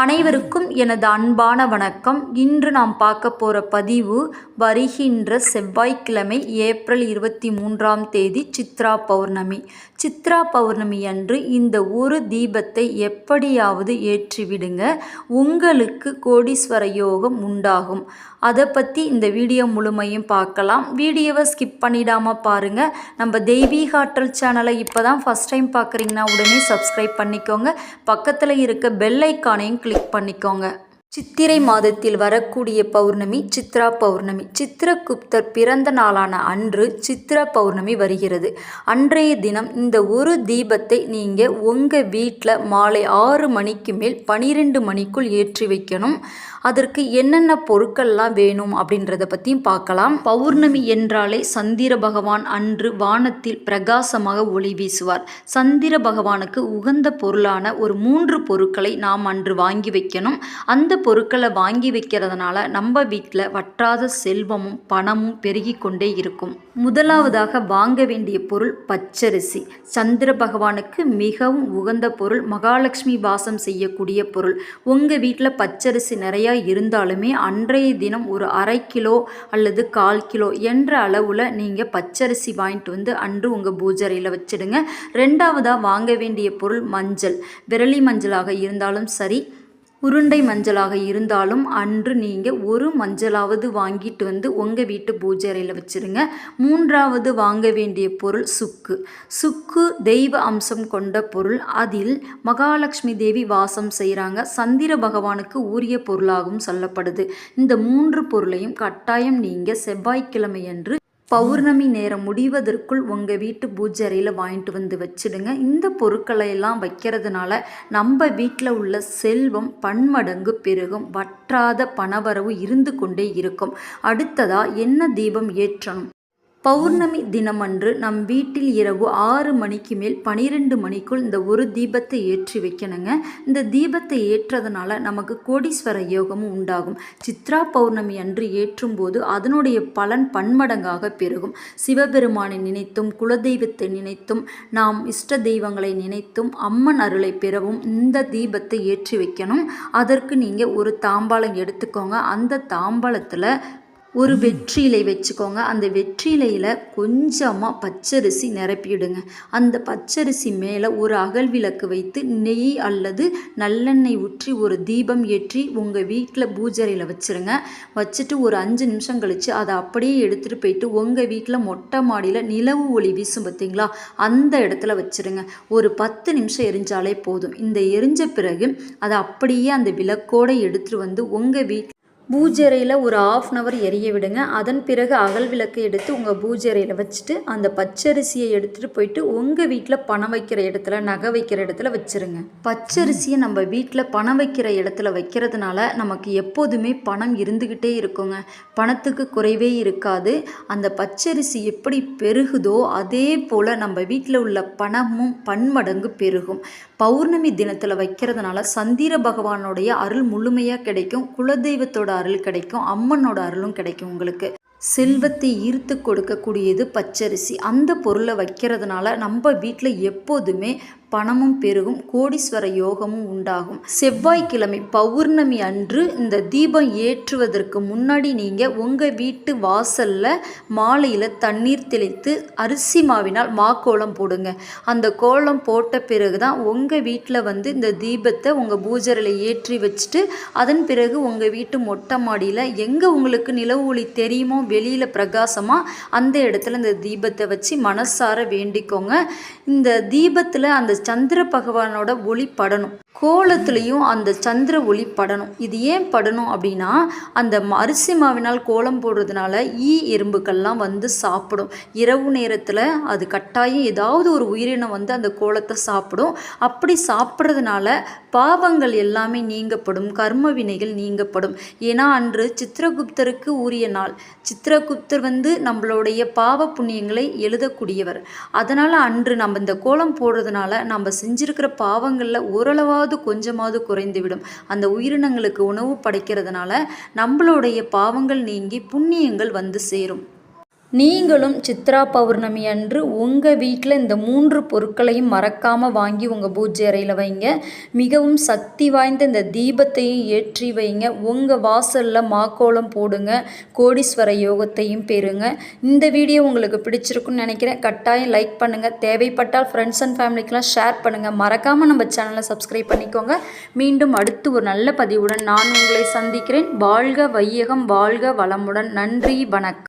அனைவருக்கும் எனது அன்பான வணக்கம். இன்று நாம் பார்க்க போகிற பதிவு வருகின்ற செவ்வாய்க்கிழமை ஏப்ரல் இருபத்தி மூன்றாம் தேதி சித்ரா பௌர்ணமி. சித்ரா பௌர்ணமி அன்று இந்த ஒரு தீபத்தை எப்படியாவது ஏற்றிவிடுங்க. உங்களுக்கு கோடீஸ்வர யோகம் உண்டாகும். அதை பற்றி இந்த வீடியோ முழுமையும் பார்க்கலாம். வீடியோவை ஸ்கிப் பண்ணிடாமல் பாருங்கள் நம்ம தெய்வீக ஆற்றல் சேனலை இப்போ தான் ஃபஸ்ட் டைம் பார்க்குறீங்கன்னா உடனே சப்ஸ்கிரைப் பண்ணிக்கோங்க. பக்கத்தில் இருக்க பெல் ஐக்கானையும் கிளிக் பண்ணிக்கோங்க. சித்திரை மாதத்தில் வரக்கூடிய பௌர்ணமி சித்ரா பௌர்ணமி. சித்திரகுப்தர் பிறந்த நாளான அன்று சித்ரா பௌர்ணமி வருகிறது. அன்றைய தினம் இந்த ஒரு தீபத்தை நீங்கள் உங்கள் வீட்டில் மாலை ஆறு மணிக்கு மேல் பனிரெண்டு மணிக்குள் ஏற்றி வைக்கணும். அதற்கு என்னென்ன பொருட்கள்லாம் வேணும் அப்படின்றத பற்றியும் பார்க்கலாம். பௌர்ணமி என்றாலே சந்திர பகவான் அன்று வானத்தில் பிரகாசமாக ஒளி வீசுவார். சந்திர பகவானுக்கு உகந்த பொருளான ஒரு மூன்று பொருட்களை நாம் அன்று வாங்கி வைக்கணும். அந்த பொருட்களை வாங்கி வைக்கிறதுனால நம்ம வீட்டில் வற்றாத செல்வமும் பணமும் பெருகி கொண்டே இருக்கும். முதலாவதாக வாங்க வேண்டிய பொருள் பச்சரிசி. சந்திர பகவானுக்கு மிகவும் உகந்த பொருள் மகாலட்சுமி வாசம் செய்யக்கூடிய பொருள். உங்கள் வீட்டில் பச்சரிசி நிறையா இருந்தாலுமே அன்றைய தினம் ஒரு அரை கிலோ அல்லது கால் கிலோ என்ற அளவில் நீங்கள் பச்சரிசி வாங்கிட்டு வந்து அன்று உங்கள் பூஜரையில் வச்சிடுங்க. ரெண்டாவதாக வாங்க வேண்டிய பொருள் மஞ்சள். விரலி மஞ்சளாக இருந்தாலும் சரி உருண்டை மஞ்சளாக இருந்தாலும் அன்று நீங்கள் ஒரு மஞ்சளாவது வாங்கிட்டு வந்து உங்கள் வீட்டு பூஜை அறையில் வச்சுருங்க. மூன்றாவது வாங்க வேண்டிய பொருள் சுக்கு. சுக்கு தெய்வ அம்சம் கொண்ட பொருள். அதில் மகாலட்சுமி தேவி வாசம் செய்கிறாங்க சந்திர பகவானுக்கு உரிய பொருளாகவும் சொல்லப்படுது. இந்த மூன்று பொருளையும் கட்டாயம் நீங்கள் செவ்வாய்க்கிழமையன்று பௌர்ணமி நேரம் முடிவதற்குள் உங்கள் வீட்டு பூஜை வாங்கிட்டு வந்து வச்சுடுங்க. இந்த பொருட்களை எல்லாம் வைக்கிறதுனால நம்ம வீட்டில் உள்ள செல்வம் பன்மடங்கு பெருகும். வற்றாத பணவரவு இருந்து கொண்டே இருக்கும். அடுத்ததாக என்ன தீபம் ஏற்றணும்? பௌர்ணமி தினமன்று நம் வீட்டில் இரவு ஆறு மணிக்கு மேல் பனிரெண்டு மணிக்குள் இந்த ஒரு தீபத்தை ஏற்றி வைக்கணுங்க. இந்த தீபத்தை ஏற்றதுனால நமக்கு கோடீஸ்வர யோகமும் உண்டாகும். சித்ரா பௌர்ணமி அன்று ஏற்றும் போது அதனுடைய பலன் பன்மடங்காக பெருகும். சிவபெருமானை நினைத்தும் குலதெய்வத்தை நினைத்தும் நாம் இஷ்ட தெய்வங்களை நினைத்தும் அம்மன் அருளை பெறவும் இந்த தீபத்தை ஏற்றி வைக்கணும். அதற்கு நீங்கள் ஒரு தாம்பாளம் எடுத்துக்கோங்க. அந்த தாம்பாளத்தில் ஒரு வெற்றிலை வச்சுக்கோங்க. அந்த வெற்றிலையில் கொஞ்சமாக பச்சரிசி நிரப்பிவிடுங்க அந்த பச்சரிசி மேலே ஒரு அகல் விளக்கு வைத்து நெய் அல்லது நல்லெண்ணெய் ஊற்றி ஒரு தீபம் ஏற்றி உங்கள் வீட்டில் பூஜரையில் வச்சுருங்க. வச்சுட்டு ஒரு அஞ்சு நிமிஷம் கழித்து அதை அப்படியே எடுத்துகிட்டு போயிட்டு உங்கள் வீட்டில் மொட்டை மாடியில் நிலவு ஒளி வீசும் பார்த்தீங்களா அந்த இடத்துல வச்சுருங்க. ஒரு பத்து நிமிஷம் எரிஞ்சாலே போதும். இந்த எரிஞ்ச பிறகு அதை அப்படியே அந்த விளக்கோடு எடுத்துகிட்டு வந்து உங்கள் வீட்டில் பூஜரையில் ஒரு ஆஃப் அன் அவர் எரிய விடுங்க. அதன் பிறகு அகல் விளக்கு எடுத்து உங்கள் பூஜரையில் வச்சுட்டு அந்த பச்சரிசியை எடுத்துகிட்டு போயிட்டு உங்கள் வீட்டில் பணம் வைக்கிற இடத்துல நகை வைக்கிற இடத்துல வச்சுருங்க. பச்சரிசியை நம்ம வீட்டில் பணம் வைக்கிற இடத்துல வைக்கிறதுனால நமக்கு எப்போதுமே பணம் இருந்துக்கிட்டே இருக்குங்க. பணத்துக்கு குறைவே இருக்காது. அந்த பச்சரிசி எப்படி பெருகுதோ அதே போல் நம்ம வீட்டில் உள்ள பணமும் பன்மடங்கு பெருகும். பௌர்ணமி தினத்தில் வைக்கிறதுனால சந்திர பகவானுடைய அருள் முழுமையாக கிடைக்கும் குலதெய்வத்தோட அருள் கிடைக்கும் அம்மனோட அருளும் கிடைக்கும் உங்களுக்கு. செல்வத்தை ஈர்த்து கொடுக்கக்கூடியது பச்சரிசி. அந்த பொருளை வைக்கிறதுனால நம்ம வீட்டில் எப்போதுமே பணமும் பெருகும் கோடீஸ்வர யோகமும் உண்டாகும். செவ்வாய்க்கிழமை பௌர்ணமி அன்று இந்த தீபம் ஏற்றுவதற்கு முன்னாடி நீங்கள் உங்கள் வீட்டு வாசலில் மாலையில் தண்ணீர் தெளித்து அரிசி மாவினால் மாக்கோளம் போடுங்க. அந்த கோலம் போட்ட பிறகு தான் உங்கள் வீட்டில் வந்து இந்த தீபத்தை உங்கள் பூஜரில் ஏற்றி வச்சுட்டு அதன் பிறகு உங்கள் வீட்டு மொட்டை மாடியில் எங்கே உங்களுக்கு நிலவு ஒளி தெரியுமோ வெளியில் பிரகாசமாக அந்த இடத்துல இந்த தீபத்தை வச்சு மனசார வேண்டிக்கோங்க. இந்த தீபத்தில் அந்த சந்திர பகவானோட ஒளி படணும். கோலத்துலேயும் அந்த சந்திர ஒளி படணும். இது ஏன் படணும் அப்படின்னா அந்த அரிசி மாவினால் கோலம் போடுறதுனால ஈ எறும்புகள்லாம் வந்து சாப்பிடும். இரவு நேரத்தில் அது கட்டாயம் ஏதாவது ஒரு உயிரினம் வந்து அந்த கோலத்தை சாப்பிடும். அப்படி சாப்பிட்றதுனால பாவங்கள் எல்லாமே நீங்கப்படும் கர்ம வினைகள் நீங்கப்படும். ஏன்னா அன்று சித்திரகுப்தருக்கு உரிய நாள். சித்திரகுப்தர் வந்து நம்மளுடைய பாவ புண்ணியங்களை எழுதக்கூடியவர். அதனால் அன்று நம்ம இந்த கோலம் போடுறதுனால நம்ம செஞ்சிருக்கிற பாவங்களில் ஓரளவாக கொஞ்சமாவது கொஞ்சமாவது குறைந்துவிடும். அந்த உயிரினங்களுக்கு உணவு படைக்கிறதுனால நம்மளுடைய பாவங்கள் நீங்கி புண்ணியங்கள் வந்து சேரும். நீங்களும் சித்ரா பௌர்ணமி அன்று உங்கள் வீட்டில் இந்த மூன்று பொருட்களையும் மறக்காமல் வாங்கி உங்கள் பூஜை அறையில் வைங்க. மிகவும் சக்தி வாய்ந்த இந்த தீபத்தையும் ஏற்றி வைங்க. உங்கள் வாசலில் மாக்கோலம் போடுங்க. கோடீஸ்வர யோகத்தையும் பெறுங்க. இந்த வீடியோ உங்களுக்கு பிடிச்சிருக்குன்னு நினைக்கிறேன். கட்டாயம் லைக் பண்ணுங்கள் தேவைப்பட்டால் ஃப்ரெண்ட்ஸ் அண்ட் ஃபேமிலிக்கெலாம் ஷேர் பண்ணுங்கள் மறக்காமல் நம்ம சேனலை சப்ஸ்கிரைப் பண்ணிக்கோங்க. மீண்டும் அடுத்து ஒரு நல்ல பதிவுடன் நான் உங்களை சந்திக்கிறேன். வாழ்க வையகம் வாழ்க வளமுடன். நன்றி வணக்கம்.